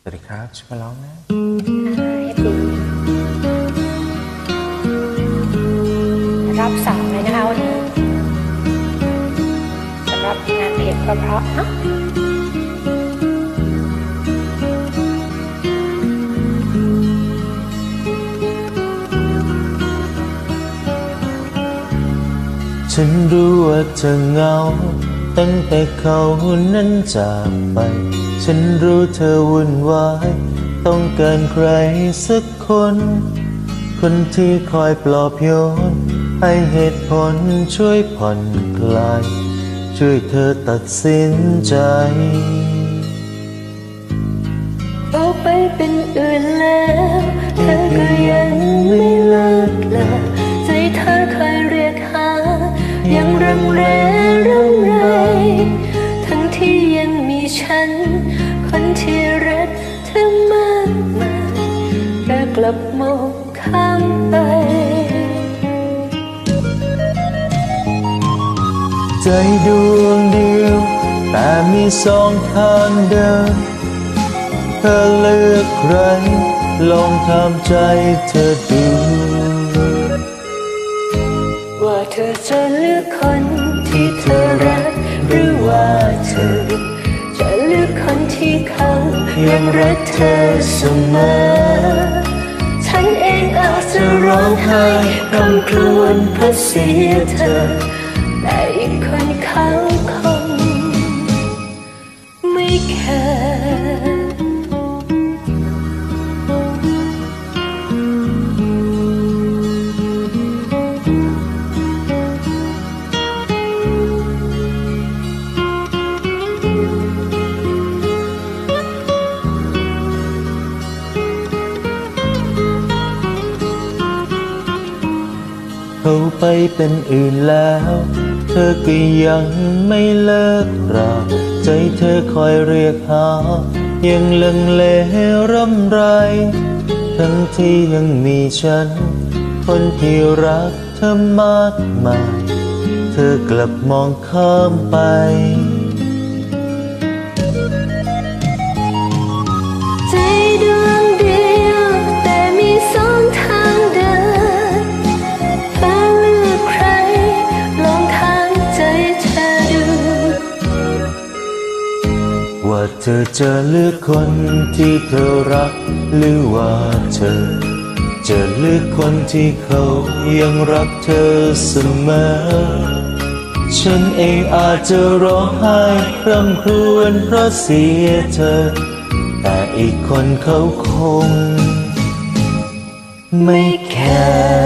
สวัสดีครับช่วยมาร้องนะเอฟซีรับสาวเลยนะคะวันนี้สำหรับงานเพลงเพราะๆเนาะ ฉันรู้ว่าเธอเหงา ตั้งแต่เขานั้นจากไป ฉันรู้เธอวุ่นวาย ต้องการใครสักคน คนที่คอยปลอบโยน ให้เหตุผลช่วยผ่อนคลาย ช่วยเธอตัดสินใจออกไปเป็นอื่นแล้ว รังเรรังไร ทั้งที่ยังมีฉัน คนที่รักเธอมากมายแต่กลับมองข้ามไป ใจดวงเดียว แต่มีสองทางเดิน เธอเลือกใคร ลองทำใจเธอดู ธอจะเลือกคนที่เธอรัก หรือว่าเธอ จะเลือกคนที่เขายังรักเธอเสมอ ฉันเองอาจจะร้องไห้รำครวญเพราะเสียเธอ แต่อีกคนเขา เขาไปเป็นอื่นแล้ว เธอก็ยังไม่เลิกราใจเธอคอยเรียกหา ยังลังเลร่ำไร ทั้งที่ยังมีฉัน คนที่รักเธอมากมาย เธอกลับมองข้ามไป ว่าเธอจะเลือกคนที่เธอรัก หรือว่าเธอ จะเลือกคนที่เขายังรักเธอเสมอ ฉันเองอาจจะร้องไห้ร่ำครวญเพราะเสียเธอ แต่อีกคนเขาคง ไม่แคร์